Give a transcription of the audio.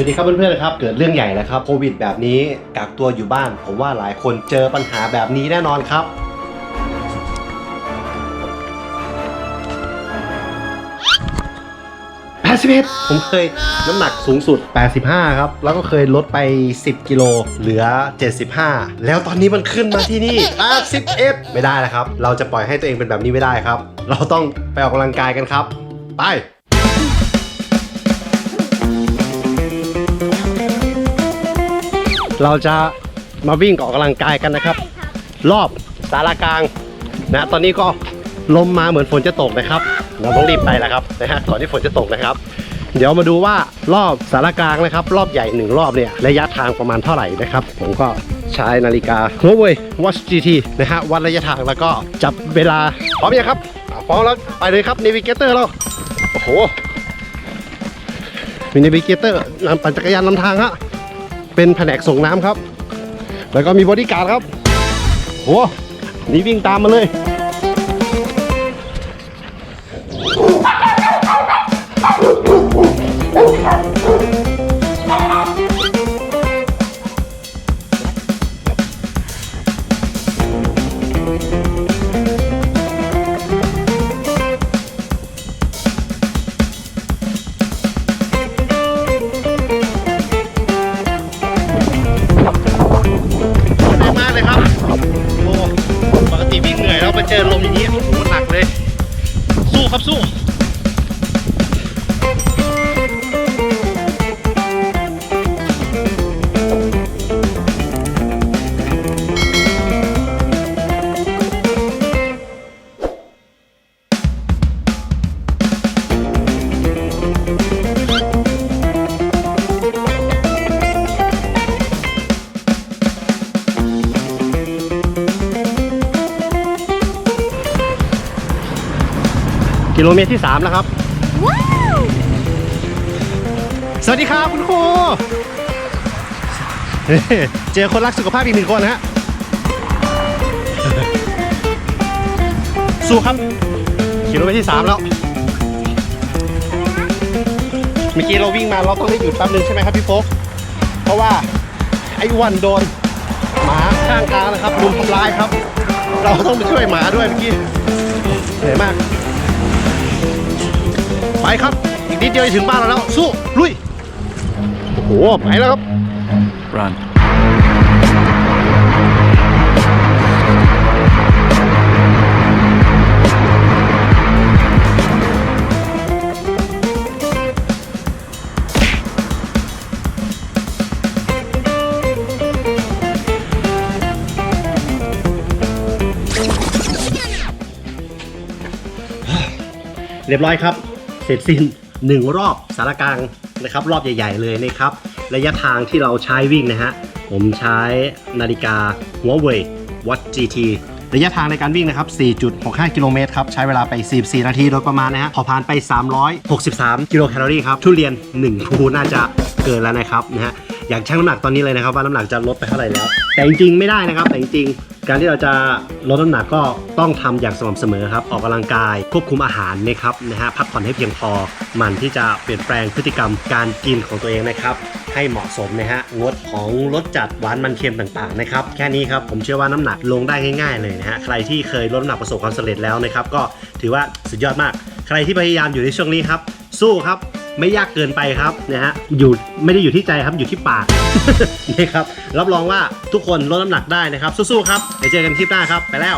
สวัสดีครับเพื่อนๆครับ เกิดเรื่องใหญ่แล้วครับโควิดแบบนี้กักตัวอยู่บ้าน ผมว่าหลายคนเจอปัญหาแบบนี้แน่นอนครับ 81 ผมเคยน้ำหนักสูงสุด 85 ครับ แล้วก็เคยลดไป 10 กิโล เหลือ 75 แล้วตอนนี้มันขึ้นมาที่นี่ 81 ไม่ได้แล้วครับ เราจะปล่อยให้ตัวเองเป็นแบบนี้ไม่ได้ครับ เราต้องไปออกกำลังกายกันครับ ไป เราจะมาวิ่งออกกำลังกายกันนะครับ รอบสารากลางนะตอนนี้ก็ลมมาเหมือนฝนจะตกนะครับ เราต้องรีบไปแล้วครับนะฮะก่อนที่ฝนจะตกนะครับ เดี๋ยวมาดูว่ารอบสารกลางนะครับ รอบใหญ่หนึ่งรอบเนี่ยระยะทางประมาณเท่าไหร่นะครับ ผมก็ใช้นาฬิกา Huawei Watch GT นะฮะวัดระยะทางแล้วก็จับเวลาพร้อมยังครับอะพร้อมแล้วไปเลยครับ Navigator เราโอ้โหมี Navigator นำปั่นจักรยานนำทางฮะ เป็นแผนกส่งน้ำครับ แล้วก็มีบอดี้การ์ดครับโหนี่วิ่งตามมาเลย กิโลเมตรที่ 3 แล้วครับ สวัสดีครับคุณครูเฮ้เจอคนรักสุขภาพอีกหนึ่งคนนะฮะ สู้ครับ กิโลเมตรที่ 3 แล้ว เมื่อกี้เราวิ่งมาเราต้องได้หยุดแป๊บนึงใช่ไหมครับพี่โฟกเพราะว่าไอ้อ้วันโดนหมาข้างทางนะครับรุมทำร้ายครับ เราต้องไปช่วยหมาด้วยเมื่อกี้เหนื่อยมากไป ครับ อีกนิดเดียวจะถึงบ้านเราแล้ว สู้ ลุย โอ้โห ไปแล้วครับ Run. เรียบร้อยครับ เสร็จสิ้นหนึ่งรอบสารกลางนะครับ รอบใหญ่ ๆ เลยนะครับ ระยะทางที่เราใช้วิ่งนะฮะ ผมใช้นาฬิกา Huawei Watch GT ระยะทางในการวิ่งนะครับ 4.65 กิโลเมตรครับ ใช้เวลาไป 44 นาทีโดยประมาณนะฮะ พอผ่านไป 363 กิโลแคลอรี่ครับ ทุเรียน1ภูน่าจะเกินแล้วนะครับนะฮะ อยากชั่งน้ำหนักตอนนี้เลยนะครับว่าน้ำหนักจะลดไปเท่าไหร่แล้ว แต่จริงๆไม่ได้นะครับ แต่จริง การที่เราจะลดน้ำหนักก็ต้องทำอย่างสม่ำเสมอครับ ออกกำลังกายควบคุมอาหารนะครับนะฮะพักผ่อนให้เพียงพอ มันที่จะเปลี่ยนแปลงพฤติกรรมการกินของตัวเองนะครับ ให้เหมาะสมนะฮะงดของรสจัดหวานมันเค็มต่างๆนะครับแค่นี้ครับผมเชื่อว่าน้ำหนักลงได้ง่าย ๆเลยนะฮะใครที่เคยลดน้ำหนักประสบความสำเร็จแล้วนะครับก็ถือว่าสุดยอดมาก ใครที่พยายามอยู่ในช่วงนี้ครับสู้ครับ ไม่ยากเกินไปครับนะฮะอยู่ไม่ได้อยู่ที่ใจครับอยู่ที่ปาก นี่ครับรับรองว่าทุกคนลดน้ำหนักได้นะครับ สู้ๆครับเดี๋ยวเจอกันคลิปหน้าครับ ไปแล้ว